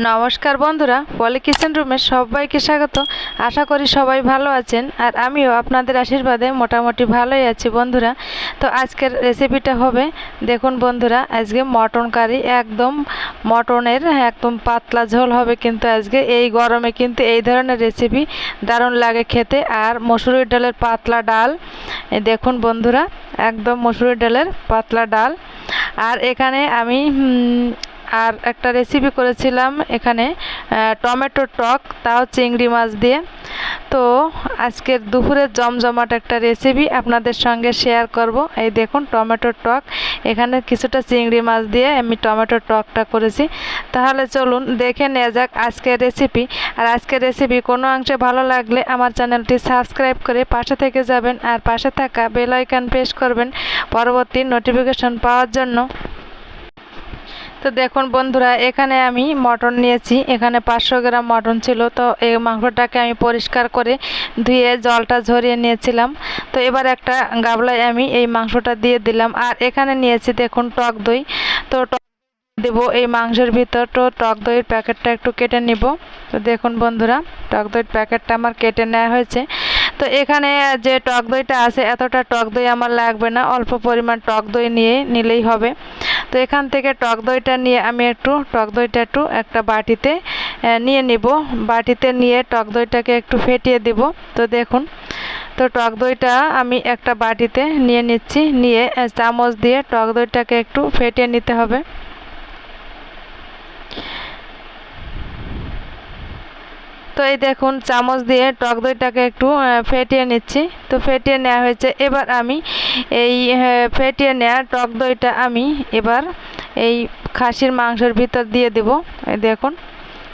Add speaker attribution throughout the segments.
Speaker 1: নমস্কার বন্ধুরা, পলি কিচেন রুমে সবাইকে স্বাগত। আশা করি সবাই ভালো আছেন, আর আমিও আপনাদের আশীর্বাদে মোটামুটি ভালোই আছি বন্ধুরা। তো আজকের রেসিপিটা হবে, দেখুন বন্ধুরা, আজকে মটন কারি, একদম মটনের একদম পাতলা ঝোল হবে কিন্তু আজকে। এই গরমে কিন্তু এই ধরনের রেসিপি দারুণ লাগে খেতে। আর মসুরির ডালের পাতলা ডাল দেখুন বন্ধুরা, একদম মসুরির ডালের পাতলা ডাল। আর এখানে আমি আর একটা রেসিপি করেছিলাম এখানে টমেটো টক, তাও চিংড়ি মাছ দিয়ে। তো আজকের দুপুরের জমজমাট একটা রেসিপি আপনাদের সঙ্গে শেয়ার করব। এই দেখুন, টমেটো টক। এখানে কিছুটা চিংড়ি মাছ দিয়ে আমি টমেটো টকটা করেছি। তাহলে চলুন দেখে নেওয়া যাক আজকের রেসিপি আর আজকের রেসিপি কোনো অংশে ভালো লাগলে আমার চ্যানেলটি সাবস্ক্রাইব করে পাশে থেকে যাবেন আর পাশে থাকা বেল প্রেস করবেন। পরবর্তী নোটিফিকেশন পাওয়ার জন্য। তো দেখুন বন্ধুরা, এখানে আমি মটন নিয়েছি। এখানে পাঁচশো গ্রাম মটন ছিল। তো এই মাংসটাকে আমি পরিষ্কার করে ধুয়ে জলটা ঝরিয়ে নিয়েছিলাম। তো এবার একটা গাবলায় আমি এই মাংসটা দিয়ে দিলাম। আর এখানে নিয়েছি দেখুন টক দই। তো টক দেব এই মাংসের ভিতর। তো টক দইয়ের প্যাকেটটা একটু কেটে নিব। তো দেখুন বন্ধুরা, টক দইয়ের প্যাকেটটা আমার কেটে নেওয়া হয়েছে। তো এখানে যে টক দইটা আছে, এতটা টক দই আমার লাগবে না। অল্প পরিমাণ টক দই নিয়ে নিলেই হবে। তো এখান থেকে টক দইটা নিয়ে আমি একটু, টক দইটা একটু একটা বাটিতে নিয়ে নিব। বাটিতে নিয়ে টক দইটাকে একটু ফেটিয়ে দিব। তো দেখুন, তো টক দইটা আমি একটা বাটিতে নিয়ে নিচ্ছি। নিয়ে চামচ দিয়ে টক দইটাকে একটু ফেটিয়ে নিতে হবে। তো এই দেখুন, চামচ দিয়ে টক দইটাকে একটু ফেটিয়ে নিচ্ছি। তো ফেটিয়ে নেওয়া হয়েছে, এবার আমি এই ফেটিয়ে নেওয়া টক দইটা আমি এবার এই খাসির মাংসের ভিতর দিয়ে দেব। এই দেখুন,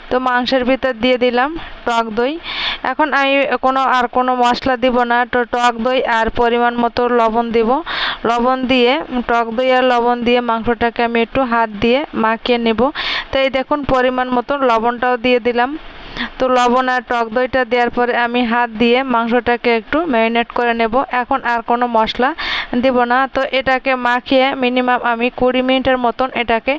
Speaker 1: তো মাংসের ভিতর দিয়ে দিলাম টক দই। এখন আমি কোনো, আর কোনো মশলা দিব না, তো টক দই আর পরিমাণ মতো লবণ দিব। লবণ দিয়ে, টক দই আর লবণ দিয়ে মাংসটাকে আমি একটু হাত দিয়ে মাখিয়ে নেব। তো এই দেখুন, পরিমাণ মতো লবণটাও দিয়ে দিলাম। তো লবণ আর টক দইটা দেওয়ার পরে আমি হাত দিয়ে মাংসটাকে একটু ম্যারিনেট করে নেব। এখন আর কোনো মশলা দেব না। তো এটাকে মাখিয়ে মিনিমাম আমি কুড়ি মিনিটের মতন এটাকে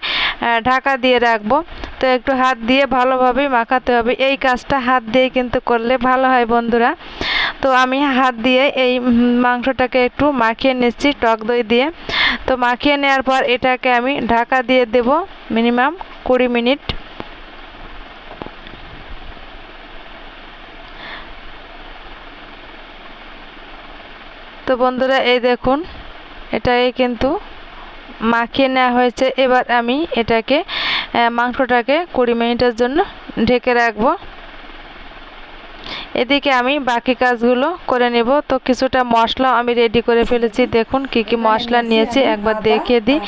Speaker 1: ঢাকা দিয়ে রাখব। তো একটু হাত দিয়ে ভালোভাবে মাখাতে হবে। এই কাজটা হাত দিয়ে কিন্তু করলে ভালো হয় বন্ধুরা। তো আমি হাত দিয়ে এই মাংসটাকে একটু মাখিয়ে নিচ্ছি টক দই দিয়ে। তো মাখিয়ে নেওয়ার পর এটাকে আমি ঢাকা দিয়ে দেব মিনিমাম কুড়ি মিনিট। তো বন্ধুরা, এই দেখুন এটাই কিন্তু মাখিয়ে নেওয়া হয়েছে। এবার আমি এটাকে মাংসটাকে কুড়ি মিনিটের জন্য ঢেকে রাখব। এদিকে আমি বাকি কাজগুলো করে নেব। তো কিছুটা মশলা আমি রেডি করে ফেলেছি। দেখুন কি কি মশলা নিয়েছি, একবার দেখিয়ে দিই।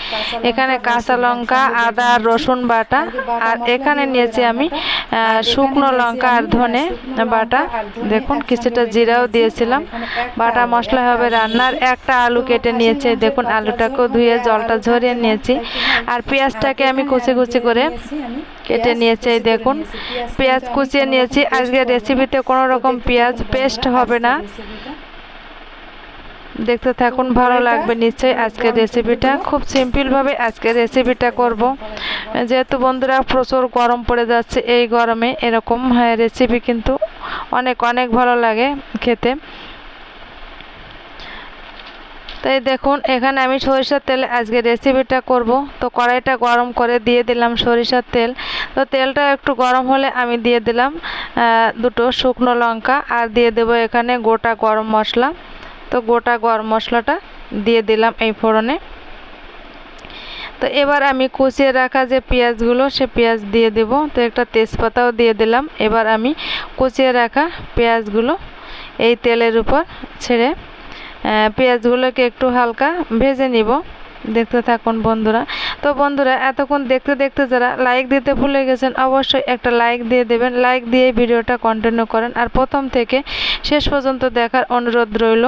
Speaker 1: এখানে কাঁচা লঙ্কা, আদা, রসুন বাটা, আর এখানে নিয়েছি আমি শুকনো লঙ্কা আর ধনে বাটা। দেখুন কিছুটা জিরাও দিয়েছিলাম। বাটা মশলা হবে রান্নার। একটা আলু কেটে নিয়েছে। দেখুন আলুটাকেও ধুয়ে জলটা ঝরিয়ে নিয়েছি। আর পেঁয়াজটাকে আমি কুচি কুচি করে কেটে নিয়েছি দেখুন পেঁয়াজ কুচিয়ে নিয়েছি। আজকের রেসিপিতে কোনো রকম পেঁয়াজ পেস্ট হবে না। দেখতে থাকুন ভালো লাগবে নিশ্চয়ই আজকের রেসিপিটা খুব সিম্পলভাবে আজকের রেসিপিটা করব। যেহেতু বন্ধুরা প্রচুর গরম পড়ে যাচ্ছে এই গরমে এরকম রেসিপি কিন্তু অনেক অনেক ভালো লাগে খেতে। তাই দেখুন, এখানে আমি সরিষার তেলে আজকে রেসিপিটা করব। তো কড়াইটা গরম করে দিয়ে দিলাম সরিষার তেল। তো তেলটা একটু গরম হলে আমি দিয়ে দিলাম দুটো শুকনো লঙ্কা আর দিয়ে দেব এখানে গোটা গরম মশলা। তো গোটা গরম মশলাটা দিয়ে দিলাম এই ফোড়নে। তো এবার আমি কুচিয়ে রাখা যে পেঁয়াজগুলো, সে পেঁয়াজ দিয়ে দেব। তো একটা তেজপাতাও দিয়ে দিলাম। এবার আমি কুচিয়ে রাখা পেঁয়াজগুলো এই তেলের উপর ছেড়ে পেঁয়াজগুলোকে একটু হালকা ভেজে নিব। দেখতে থাকুন বন্ধুরা। তো বন্ধুরা, এতক্ষণ দেখতে দেখতে যারা লাইক দিতে ভুলে গেছেন, অবশ্যই একটা লাইক দিয়ে দেবেন। লাইক দিয়ে ভিডিওটা কন্টিনিউ করেন। আর প্রথম থেকে শেষ পর্যন্ত দেখার অনুরোধ রইল।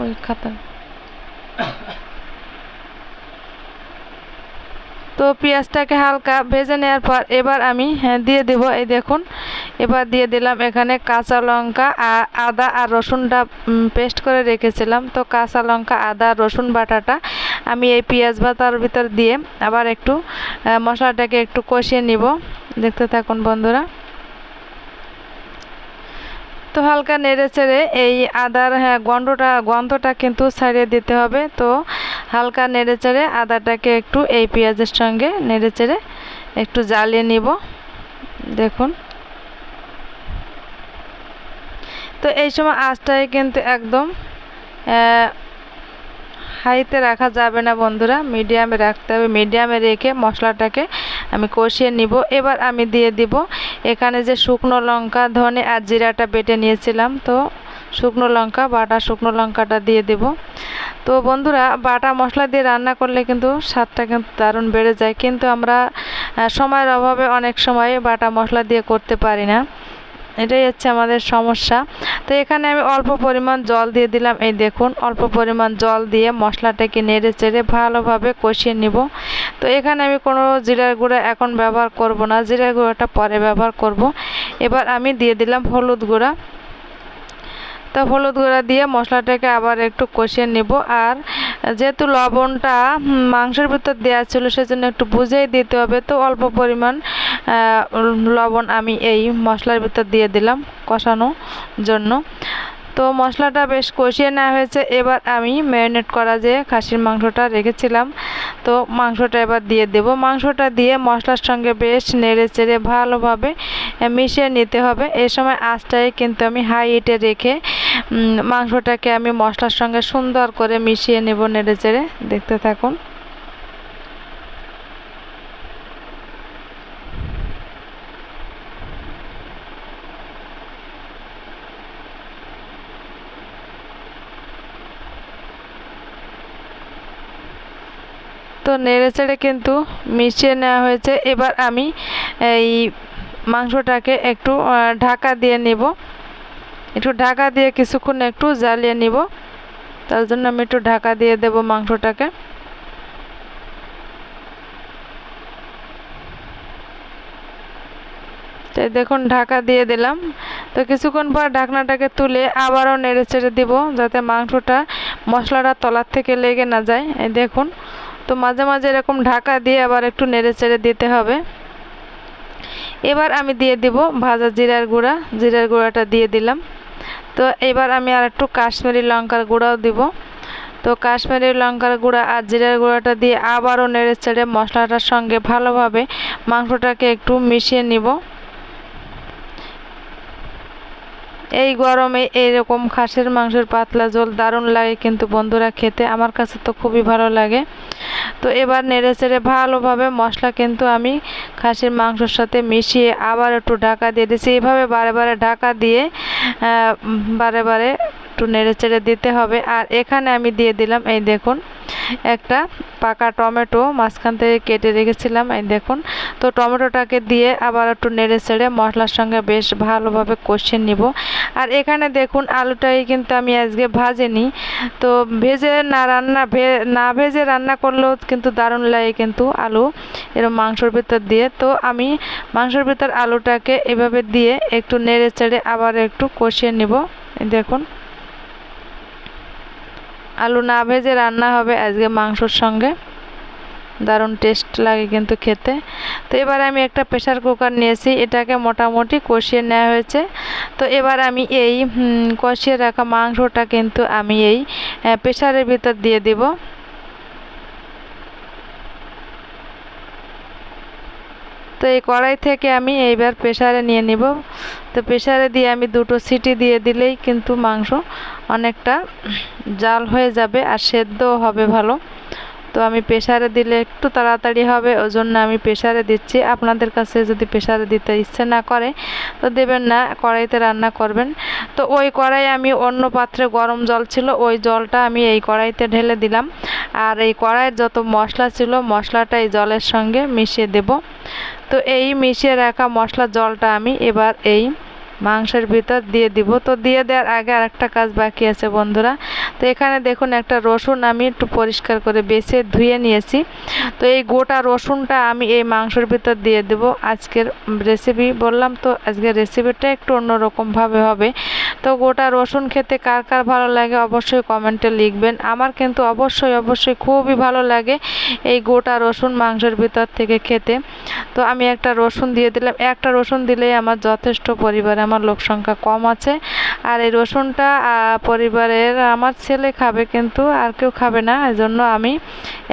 Speaker 1: ওই খাতা। তো পেঁয়াজটাকে হালকা ভেজে নেওয়ার পর এবার আমি হ্যাঁ, দিয়ে দেব। এই দেখুন এবার দিয়ে দিলাম এখানে কাঁচা লঙ্কা আর আদা আর রসুনটা পেস্ট করে রেখেছিলাম। তো কাঁচা লঙ্কা আদা রসুন বাটাটা আমি এই পেঁয়াজ ভাতার ভিতর দিয়ে আবার একটু মশলাটাকে একটু কষিয়ে নিব। দেখতে থাকুন বন্ধুরা। তো হালকা নেড়ে চেড়ে এই আদার হ্যাঁ গন্ধটা গন্ধটা কিন্তু ছাড়িয়ে দিতে হবে। তো হালকা নেড়ে চেড়ে আদাটাকে একটু এই পেঁয়াজের সঙ্গে নেড়ে চেড়ে একটু জ্বালিয়ে নিব। দেখুন। তো এই সময় আঁচটাই কিন্তু একদম হাইতে রাখা যাবে না বন্ধুরা। মিডিয়ামে রাখতে হবে। মিডিয়ামে রেখে মশলাটাকে আমি কষিয়ে নিব। এবার আমি দিয়ে দিব এখানে যে শুকনো লঙ্কা, ধনে আর জিরাটা বেটে নিয়েছিলাম, তো শুকনো লঙ্কা, বাটা শুকনো লঙ্কাটা দিয়ে দেব। তো বন্ধুরা, বাটা মশলা দিয়ে রান্না করলে কিন্তু স্বাদটা কিন্তু দারুণ বেড়ে যায়। কিন্তু আমরা সময়ের অভাবে অনেক সময় বাটা মশলা দিয়ে করতে পারি না। এটাই হচ্ছে আমাদের সমস্যা। তো এখানে আমি অল্প পরিমাণ জল দিয়ে দিলাম। এই দেখুন, অল্প পরিমাণ জল দিয়ে মশলাটাকে নেড়ে চেড়ে ভালোভাবে কষিয়ে নিব। তো এখানে আমি কোনো জিরার গুঁড়া এখন ব্যবহার করব না। জিরার গুঁড়াটা পরে ব্যবহার করব। এবার আমি দিয়ে দিলাম হলুদ গুঁড়া। তো হলুদ গুঁড়া দিয়ে মশলাটাকে আবার একটু কষিয়ে নেব। আর যেহেতু লবণটা মাংসের ভিতর দেওয়া ছিল, সেজন্য একটু বুঝেই দিতে হবে। তো অল্প পরিমাণ লবণ আমি এই মশলার ভিতর দিয়ে দিলাম কষানোর জন্য। তো মশলাটা বেশ কষিয়ে নেওয়া হয়েছে। এবার আমি ম্যারিনেট করা যে খাসির মাংসটা রেখেছিলাম, তো মাংসটা এবার দিয়ে দেব। মাংসটা দিয়ে মশলার সঙ্গে বেশ নেড়ে চেড়ে ভালোভাবে মিশিয়ে নিতে হবে। এই সময় আঁচটাই কিন্তু আমি হাই হিটে রেখে মাংসটাকে আমি মশলার সঙ্গে সুন্দর করে মিশিয়ে নেব নেড়ে চেড়ে। দেখতে থাকুন। তো নেড়ে চেড়ে কিন্তু মিশিয়ে নেওয়া হয়েছে। এবার আমি এই মাংসটাকে একটু ঢাকা দিয়ে নিব। একটু ঢাকা দিয়ে কিছুক্ষণ একটু জ্বালিয়ে নিব। তার জন্য আমি একটু ঢাকা দিয়ে দেব মাংসটাকে। তাই দেখুন ঢাকা দিয়ে দিলাম। তো কিছুক্ষণ পর ঢাকনাটাকে তুলে আবারও নেড়ে চেড়ে দিব যাতে মাংসটা মশলাটা তলার থেকে লেগে না যায়। এই দেখুন, তো মাঝে মাঝে এরকম ঢাকা দিয়ে আবার একটু নেড়ে চেড়ে দিতে হবে। এবার আমি দিয়ে দিব ভাজা জিরার গুঁড়া। জিরার গুঁড়াটা দিয়ে দিলাম। তো এবার আমি আর একটু কাশ্মীরি লঙ্কার গুঁড়াও দিব। তো কাশ্মীরি লঙ্কার গুঁড়া আর জিরার গুঁড়াটা দিয়ে আবারও নেড়ে চেড়ে মশলাটার সঙ্গে ভালোভাবে মাংসটাকে একটু মিশিয়ে নিব। এই গরমে এরকম খাসের মাংসের পাতলা ঝোল দারুণ লাগে কিন্তু বন্ধুরা, খেতে আমার কাছে তো খুবই ভালো লাগে। তো এবার নেড়ে চেড়ে ভালোভাবে মশলা কিন্তু আমি খাসির মাংসর সাথে মিশিয়ে আবার একটু ঢাকা দিয়ে দিয়েছি এইভাবে বারে বারে ঢাকা দিয়ে বারে বারে একটু নেড়ে চেড়ে দিতে হবে। আর এখানে আমি দিয়ে দিলাম, এই দেখুন, একটা পাকা টমেটো মাঝখান থেকে কেটে রেখেছিলাম, এই দেখুন। তো টমেটোটাকে দিয়ে আবার একটু নেড়ে চেড়ে মশলার সঙ্গে বেশ ভালোভাবে কষিয়ে নিব। আর এখানে দেখুন, আলুটাই কিন্তু আমি আজকে ভাজিনি। তো ভেজে না রান্না, ভে, না ভেজে রান্না করলেও কিন্তু দারুণ লাগে কিন্তু আলু এরকম মাংসর ভিতর দিয়ে। তো আমি মাংসর ভিতর আলুটাকে এভাবে দিয়ে একটু নেড়ে চেড়ে আবার একটু কষিয়ে নিব দেখুন। আলু না ভেজে রান্না হবে, আজকে মাংসর সঙ্গে। দারুণ টেস্ট লাগে কিন্তু খেতে। তো এবার আমি একটা প্রেশার কুকার নিয়েছি, এটাকে মোটামুটি কষিয়ে নেওয়া হয়েছে। তো এবার আমি এই কষিয়ে রাখা মাংসটা কিন্তু আমি এই প্রেশারের ভিতর দিয়ে দিব। তো এই কড়াই থেকে আমি এইবার প্রেশারে নিয়ে নিব। তো প্রেশারে দিয়ে আমি দুটো সিটি দিয়ে দিলেই কিন্তু মাংস অনেকটা জাল হয়ে যাবে আর সেদ্ধও হবে ভালো। তো আমি প্রেশারে দিলে একটু তাড়াতাড়ি হবে ওই জন্য আমি প্রেশারে দিচ্ছি। আপনাদের কাছে যদি প্রেশারে দিতে ইচ্ছে না করে, তো দেবেন না, কড়াইতে রান্না করবেন। তো ওই কড়াই আমি অন্য পাত্রে গরম জল ছিল, ওই জলটা আমি এই কড়াইতে ঢেলে দিলাম। আর এই কড়াইয়ের যত মশলা ছিল, মশলাটা এই জলের সঙ্গে মিশিয়ে দেব। তো এই মিশিয়ে রাখা মশলার জলটা আমি এবার এই মাংসের ভিতর দিয়ে দিব। তো দিয়ে দেওয়ার আগে আরেকটা কাজ বাকি আছে বন্ধুরা। তো এখানে দেখুন একটা রসুন আমি একটু পরিষ্কার করে বেছে ধুয়ে নিয়েছি। তো এই গোটা রসুনটা আমি এই মাংসের ভিতর দিয়ে দেব। আজকের রেসিপি বললাম তো আজকের রেসিপিটা একটু অন্যরকমভাবে হবে। তো গোটা রসুন খেতে কার কার ভালো লাগে অবশ্যই কমেন্টে লিখবেন। আমার কিন্তু অবশ্যই অবশ্যই খুবই ভালো লাগে এই গোটা রসুন মাংসের ভিতর থেকে খেতে। তো আমি একটা রসুন দিয়ে দিলাম। একটা রসুন দিলেই আমার যথেষ্ট পরিবারে আমার লোক সংখ্যা কম আছে। আর এই রসুনটা পরিবারের আমার ছেলে খাবে কিন্তু আর কেউ খাবে না। এই জন্য আমি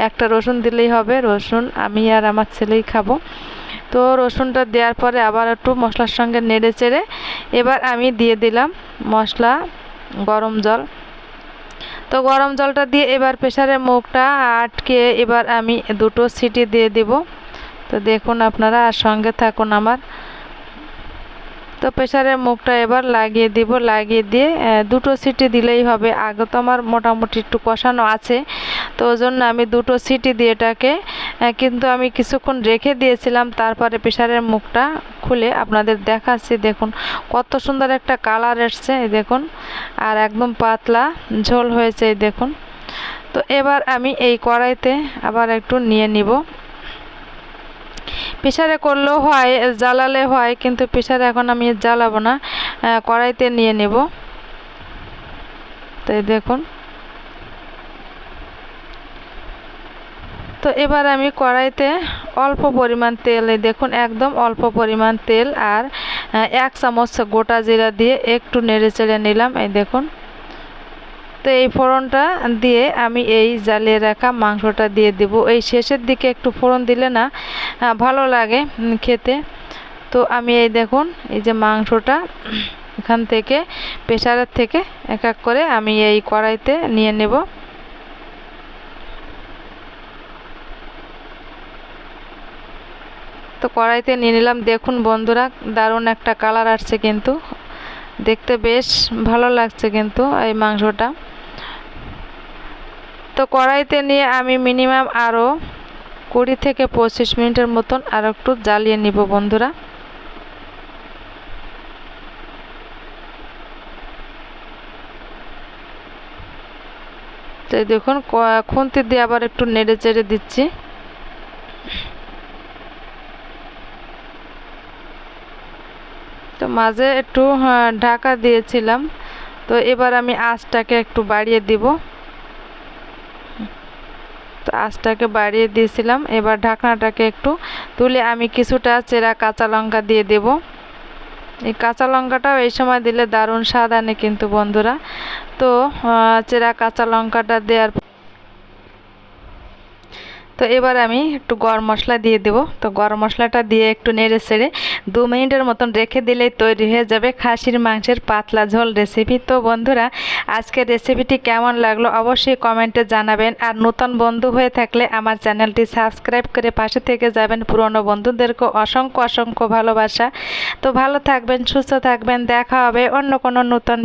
Speaker 1: একটা রসুন দিলেই হবে, রসুন আমি আর আমার ছেলেই খাব। তো রসুনটা দেওয়ার পরে আবার একটু মশলার সঙ্গে নেড়ে চেড়ে এবার আমি দিয়ে দিলাম মশলা, গরম জল। তো গরম জলটা দিয়ে এবার প্রেশারের মুখটা আটকে এবার আমি দুটো সিটি দিয়ে দিব। তো দেখুন আপনারা আর সঙ্গে থাকুন আমার। তো প্রেশারের মুখটা এবার লাগিয়ে দিব, লাগিয়ে দিয়ে দুটো সিটি দিলেই হবে। আগে তো আমার মোটামুটি একটু কষানো আছে, তো ওই জন্য আমি দুটো সিটি দিয়ে এটাকে কিন্তু আমি কিছুক্ষণ রেখে দিয়েছিলাম, তারপরে প্রেশারের মুখটা খুলে আপনাদের দেখাচ্ছি, দেখুন কত সুন্দর একটা কালার এসছে দেখুন। আর একদম পাতলা, ঝোল হয়েছে, এই দেখুন। তো এবার আমি এই কড়াইতে আবার একটু নিয়ে নিব। প্রেশারে করলেও হয়, জ্বালালে হয়, কিন্তু প্রেশারে এখন আমি জ্বালাবো না কড়াইতে নিয়ে নেব। তাই দেখুন। তো এবার আমি কড়াইতে অল্প পরিমাণ তেল দেখুন একদম অল্প পরিমাণ তেল, আর এক চামচ গোটা জিরা দিয়ে একটু নেড়ে চেড়ে নিলাম, এই দেখুন। তো এই ফোড়নটা দিয়ে আমি এই জ্বালিয়ে রাখা মাংসটা দিয়ে দেব। এই শেষের দিকে একটু ফোড়ন দিলে না ভালো লাগে খেতে। তো আমি এই দেখুন, এই যে মাংসটা এখান থেকে প্রেশারের থেকে এক এক করে আমি এই কড়াইতে নিয়ে নেব। তো কড়াইতে নিয়ে নিলাম। দেখুন বন্ধুরা, দারুণ একটা কালার আসছে কিন্তু। দেখতে বেশ ভালো লাগছে কিন্তু এই মাংসটা। তো কড়াইতে নিয়ে আমি মিনিমাম আরও কুড়ি থেকে পঁচিশ মিনিটের মতন আর একটু জ্বালিয়ে নিব বন্ধুরা। তো দেখুন খুন্তি দিয়ে আবার একটু নেড়ে চেড়ে দিচ্ছি। তো মাঝে একটু হ্যাঁ, ঢাকা দিয়েছিলাম। তো এবার আমি আঁচটাকে একটু বাড়িয়ে দিব। তো আঁচটাকে বাড়িয়ে দিয়েছিলাম। এবার ঢাকনাটাকে একটু তুলে আমি কিছুটা চেরা কাঁচা লঙ্কা দিয়ে দেব। এই কাঁচা লঙ্কাটাও এই সময় দিলে দারুণ স্বাদ আনে কিন্তু বন্ধুরা। তো চেরা কাঁচা লঙ্কাটা দেওয়ার তো এবার আমি একটু গরম মশলা দিয়ে দেব। তো গরম মশলাটা দিয়ে একটু নেড়ে ছেড়ে দু মিনিটের মতন রেখে দিলেই তৈরি হয়ে যাবে খাসির মাংসের পাতলা ঝোল রেসিপি তো বন্ধুরা, আজকের রেসিপিটি কেমন লাগল অবশ্যই কমেন্টে জানাবেন। আর নতুন বন্ধু হয়ে থাকলে আমার চ্যানেলটি সাবস্ক্রাইব করে পাশে থেকে যাবেন। পুরনো বন্ধুদেরকে অসংখ্য অসংখ্য ভালোবাসা। তো ভালো থাকবেন, সুস্থ থাকবেন, দেখা হবে অন্য কোনো নতুন